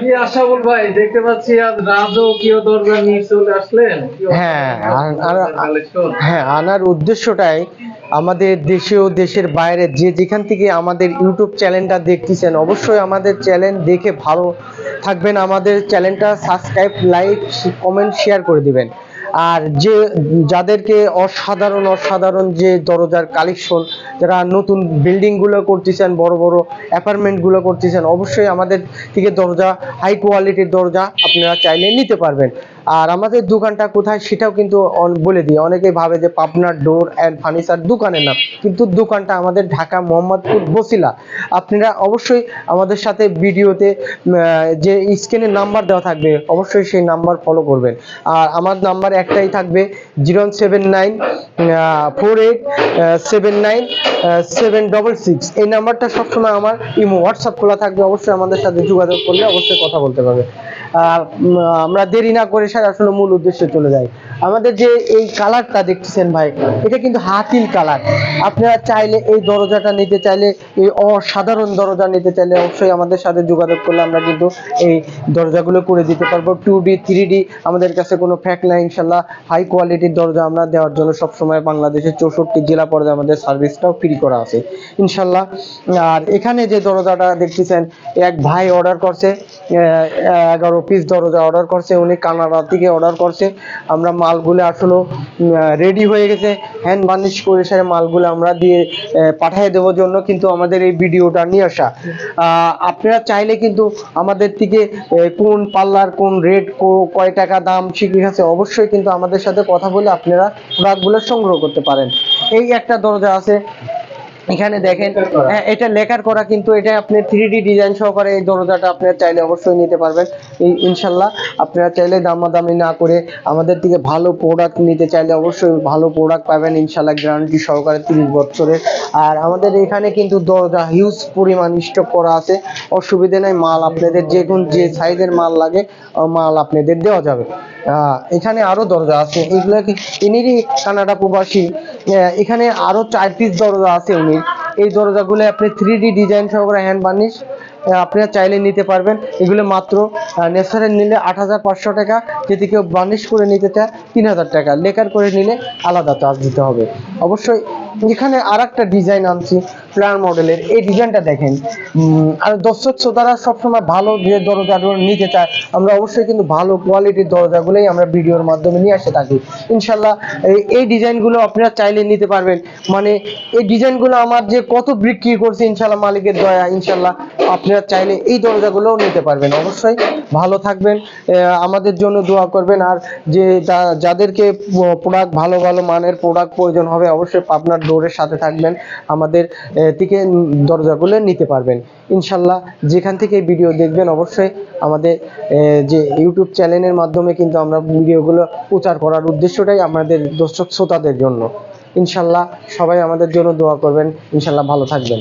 কি আশাবুল ভাই দেখতে পাচ্ছি আজ রাজকীয় দরজা নিয়ে চলে আসলেন। হ্যাঁ, হ্যাঁ আনার উদ্দেশ্যটাই আমাদের দেশে ও দেশের বাইরে যে যেখান থেকে আমাদের ইউটিউব চ্যানেলটা দেখতেছেন অবশ্যই আমাদের চ্যানেল দেখে ভালো থাকবেন। আমাদের চ্যানেলটা সাবস্ক্রাইব লাইক কমেন্ট শেয়ার করে দিবেন। আর যে যাদেরকে অসাধারণ অসাধারণ যে দরজার কালেকশন যারা নতুন বিল্ডিংগুলো করতেছেন, বড় বড় অ্যাপার্টমেন্টগুলো করতেছেন, অবশ্যই আমাদের থেকে দরজা হাই কোয়ালিটির দরজা আপনারা চাইলে নিতে পারবেন। আর আমাদের দোকানটা কোথায় সেটাও কিন্তু বলে দিই। অনেকে ভাবে যে পাবনার ডোর অ্যান্ড ফার্নিচার দোকানের নাম কিন্তু দোকানটা আমাদের ঢাকা মোহাম্মদপুর বসিলা। আপনারা অবশ্যই আমাদের সাথে ভিডিওতে যে স্ক্রিনের নাম্বার দেওয়া থাকবে, অবশ্যই সেই নাম্বার ফলো করবেন। আর আমার নাম্বার একটাই থাকবে zero seven nine four eight seven nine seven double six এই নাম্বারটা সবসময় আমার ইমো হোয়াটসঅ্যাপ খোলা থাকবে, অবশ্যই আমাদের সাথে যোগাযোগ করলে অবশ্যই কথা বলতে পারবে। আমরা দেরি না করে স্যার আসলে মূল উদ্দেশ্যে চলে যাই। আমাদের যে এই কালারটা দেখতেছেন ভাই, এটা কিন্তু হাতিল কালার। আপনারা চাইলে এই দরজাটা নিতে চাইলে, এই অসাধারণ দরজা নিতে চাইলে অবশ্যই আমাদের সাথে যোগাযোগ করলে আমরা কিন্তু এই দরজাগুলো করে দিতে পারব। টু ডি, থ্রি ডি, আমাদের কাছে কোনো ফ্যাক নাই ইনশাল্লাহ। হাই কোয়ালিটির দরজা আমরা দেওয়ার জন্য সবসময় বাংলাদেশের চৌষট্টি জেলা পর্যায়ে আমাদের সার্ভিসটাও ফ্রি করা আছে, ইনশাল্লাহ। আর এখানে যে দরজাটা দেখতেছেন, এক ভাই অর্ডার করছে। এগারো পিস দরজা অর্ডার করছে, উনি কানাডা থেকে অর্ডার করছে। আমরা মালগুলো আসলে রেডি হয়ে গেছে। হ্যান্ড বার্নিশ করে সেরে মালগুলো আমরা দিয়ে পাঠিয়ে দেওয়ার জন্য কিন্তু আমাদের এই ভিডিওটা নিয়ে আসা। আপনারা চাইলে কিন্তু আমাদের থেকে কোন পাল্লার কোন রেট কয় টাকা দাম শিখে আছে, অবশ্যই কিন্তু আমাদের সাথে কথা বলে আপনারা প্রোডাক্টগুলো সংগ্রহ করতে পারেন। এই একটা দরজা আছে এখানে দেখেন হ্যাঁ, এটা লেখার করা কিন্তু এটা আপনি থ্রি ডি ডিজাইন সহকারে এই দরজাটা আপনারা চাইলে অবশ্যই নিতে পারবেন। ইনশাল্লাহ আপনারা চাইলে দামাদামি না করে আমাদের থেকে ভালো প্রোডাক্ট নিতে চাইলে অবশ্যই ভালো প্রোডাক্ট পাবেন ইনশাল্লাহ গ্যারান্টি সহকারে তিরিশ বছরের। আর আমাদের এখানে কিন্তু দরজা হিউজ পরিমাণ স্টক করা আছে। অসুবিধে নেই মাল আপনাদের যে কোন যে সাইজের মাল লাগে মাল আপনাদের দেওয়া যাবে। এখানে আরও দরজা আছে। এগুলো ইনিরই কানাডা প্রবাসী এখানে আরও চার পিস দরজা আছে উনি এই দরজাগুলো আপনি থ্রি ডি ডিজাইন সহকারে হ্যান্ড বার্নিশ আপনারা চাইলে নিতে পারবেন। এগুলো মাত্র নেসারের নিলে আট হাজার পাঁচশো টাকা, যদি কেউ বার্নিশ করে নিতে চায় তিন হাজার টাকা। লেকার করে নিলে আলাদা চার্জ দিতে হবে। অবশ্যই এখানে আর একটা ডিজাইন আনছি প্ল্যান মডেলের এই ডিজাইনটা দেখেন আর দর্শক শ্রোতারা সবসময় ভালো যে দরজা নিতে চায়, আমরা অবশ্যই কিন্তু ভালো কোয়ালিটির দরজাগুলোই আমরা ভিডিওর মাধ্যমে নিয়ে আসে থাকি। ইনশাল্লাহ এই- এই ডিজাইনগুলো আপনারা চাইলে নিতে পারবেন। মানে এই ডিজাইনগুলো আমার যে কত বিক্রি করছে ইনশাল্লাহ মালিকের দয়া ইনশাল্লাহ আপনারা চাইলে এই দরজাগুলোও নিতে পারবেন। অবশ্যই ভালো থাকবেন আমাদের জন্য দোয়া করবেন। আর যে যাদেরকে প্রোডাক্ট ভালো ভালো মানের প্রোডাক্ট প্রয়োজন হবে, অবশ্যই আপনার ডোরের সাথে থাকবেন। আমাদের থেকে দরজাগুলো নিতে পারবেন। ইনশাল্লাহ যেখান থেকে ভিডিও দেখবেন, অবশ্যই আমাদের যে ইউটিউব চ্যানেলের মাধ্যমে কিন্তু আমরা ভিডিওগুলো প্রচার করার উদ্দেশ্যটাই আমাদের দর্শক শ্রোতাদের জন্য। ইনশাল্লাহ সবাই আমাদের জন্য দোয়া করবেন। ইনশাল্লাহ ভালো থাকবেন।